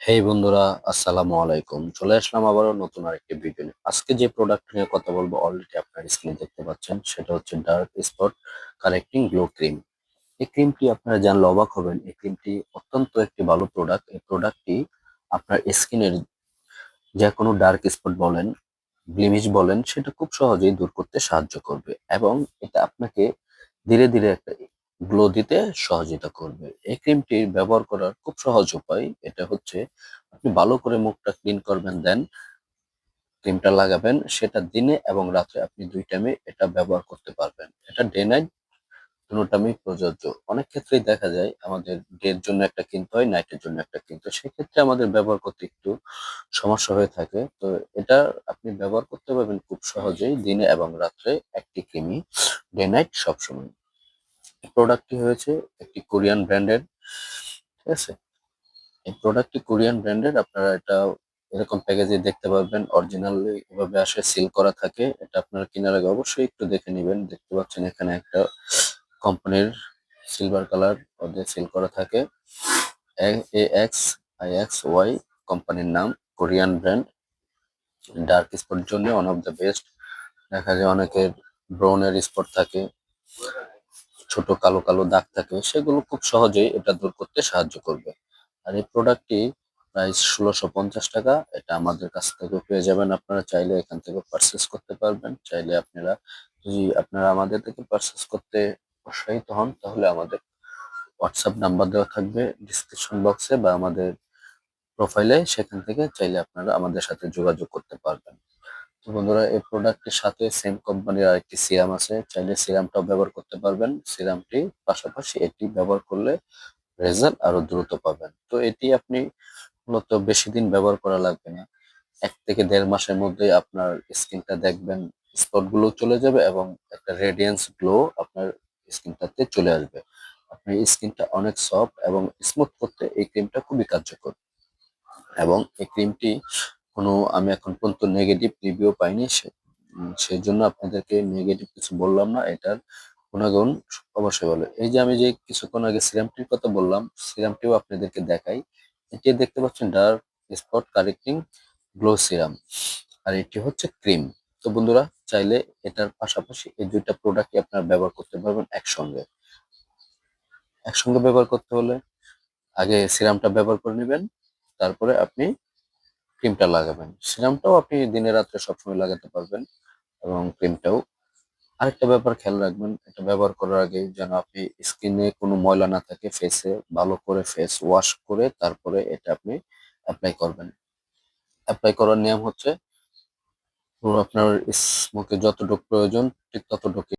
হেই বন্ধুরা, আসসালামু আলাইকুম। চলে আসলাম আবারও নতুন আরেকটি ভিডিও নিয়ে। আজকে যে প্রোডাক্ট নিয়ে কথা বলব অলরেডি আপনার স্ক্রিনে দেখতে পাচ্ছেন, সেটা হচ্ছে dark spot correcting glow cream এই ক্রিমটি আপনারা জানলে অবাক হবেন, এই ক্রিমটি অত্যন্ত একটি ভালো প্রোডাক্ট এই প্রোডাক্টটি আপনার স্কিনের যে কোনো ডার্ক স্পট বলেন ব্লিমিশ বলেন, সেটা খুব সহজেই দূর করতে সাহায্য করবে। এবং এটা আপনাকে ধীরে ধীরে একটা গ্লো দিতে সহযোগিতা করবে। এই ক্রিমটির ব্যবহার করার খুব সহজ উপায় এটা হচ্ছে, আপনি ভালো করে মুখটা ক্লিন করবেন দেন ক্রিমটা লাগাবেন। সেটা দিনে এবং রাত্রে আপনি দুই টাইমে এটা ব্যবহার করতে পারবেন। এটা ডে নাইট দুটো টাইমে প্রযোজ্য। অনেক ক্ষেত্রেই দেখা যায়, আমাদের ডের জন্য একটা কিনতে হয় নাইটের জন্য একটা কিনতে হয়। সেক্ষেত্রে আমাদের ব্যবহার করতে একটু সমস্যা হয়ে থাকে। তো এটা আপনি ব্যবহার করতে পারবেন খুব সহজেই দিনে এবং রাত্রে একটি ক্রিমই ডে নাইট সবসময়। প্রোডাক্টটি হয়েছে একটি কোরিয়ান ব্র্যান্ডের ঠিক আছে? এই প্রোডাক্টটি কোরিয়ান ব্র্যান্ডের আপনারা এটা এরকম প্যাকেজে দেখতে পারবেন অরিজিনালি এভাবে আসে সিল করা থাকে, এটা আপনারা কেনার আগে অবশ্যই একটু দেখে নেবেন, দেখতে পাচ্ছেন এখানে একটা কোম্পানির সিলভার কালার ওদের সিল করা থাকে A X I X Y কোম্পানির নাম কোরিয়ান ব্র্যান্ড ডার্ক স্পট জন্য ওয়ান অফ দ্য বেস্ট দেখা যায় অনেকের ব্রাউনের স্পট থাকে। ছোট কালো কালো দাগ থাকে, সেগুলো খুব সহজেই এটা দূর করতে সাহায্য করবে। আর এই প্রোডাক্টটি প্রাইস ষোলোশো পঞ্চাশ টাকা, এটা আমাদের কাছ থেকে পেয়ে যাবেন আপনারা, চাইলে এখান থেকে পারচেস করতে পারবেন। চাইলে আপনারা যদি আপনারা আমাদের থেকে পারচেস করতে উৎসাহিত হন, তাহলে আমাদের হোয়াটসঅ্যাপ নাম্বার দেওয়া থাকবে ডিসক্রিপশন বক্সে বা আমাদের প্রোফাইলে সেখান থেকে চাইলে আপনারা আমাদের সাথে যোগাযোগ করতে পারবেন। বন্ধুরা, এই প্রোডাক্টের সাথে সেম কোম্পানির আরেকটি সিরাম আছে। চাইলে সিরামটাও ব্যবহার করতে পারবেন। সিরামটি পাশাপাশি এটি ব্যবহার করলে রেজাল্ট আরও দ্রুত পাবেন। তো এটি আপনি মূলত বেশি দিন ব্যবহার করা লাগবে না। এক থেকে দেড় মাসের মধ্যে আপনার স্কিনটা দেখবেন স্পটগুলো চলে যাবে এবং একটা রেডিয়েন্স গ্লো আপনার স্কিনটাতে চলে আসবে। আপনার স্কিনটা অনেক সফট এবং স্মুথ করতে এই ক্রিমটা খুবই কার্যকর। এবং এই ক্রিমটি কোনো আমি এখন পর্যন্ত নেগেটিভ রিভিউ পাইনি সেই জন্য আপনাদেরকে নেগেটিভ কিছু বললাম না, এটার গুণাগুণ অবশ্যই ভালো এই যে আমি যে কিছুক্ষণ আগে সিরামটির কথা বললাম, সিরামটিও আপনাদেরকে দেখাই। এটি দেখতে পাচ্ছেন dark spot correcting glow serum আর এটি হচ্ছে ক্রিম তো বন্ধুরা, চাইলে এটার পাশাপাশি এই দুইটা প্রোডাক্টই আপনারা ব্যবহার করতে পারবেন একসঙ্গে। একসঙ্গে ব্যবহার করতে হলে আগে সিরামটা ব্যবহার করে নেবেন, তারপরে আপনি ক্রিমটা লাগাবেন। সিরামটাও আপনি দিনে রাত্রে সবসময় লাগাতে পারবেন এবং ক্রিমটাও আরেকটা ব্যাপার খেয়াল রাখবেন, এটা ব্যবহার করার আগে যেন আপনি স্কিনে কোনো ময়লা না থাকে ফেসে ভালো করে ফেস ওয়াশ করে তারপরে এটা আপনি অ্যাপ্লাই করবেন। অ্যাপ্লাই করার নিয়ম হচ্ছে, আপনার স্মোকে যতটুকু প্রয়োজন ঠিক ততটুকু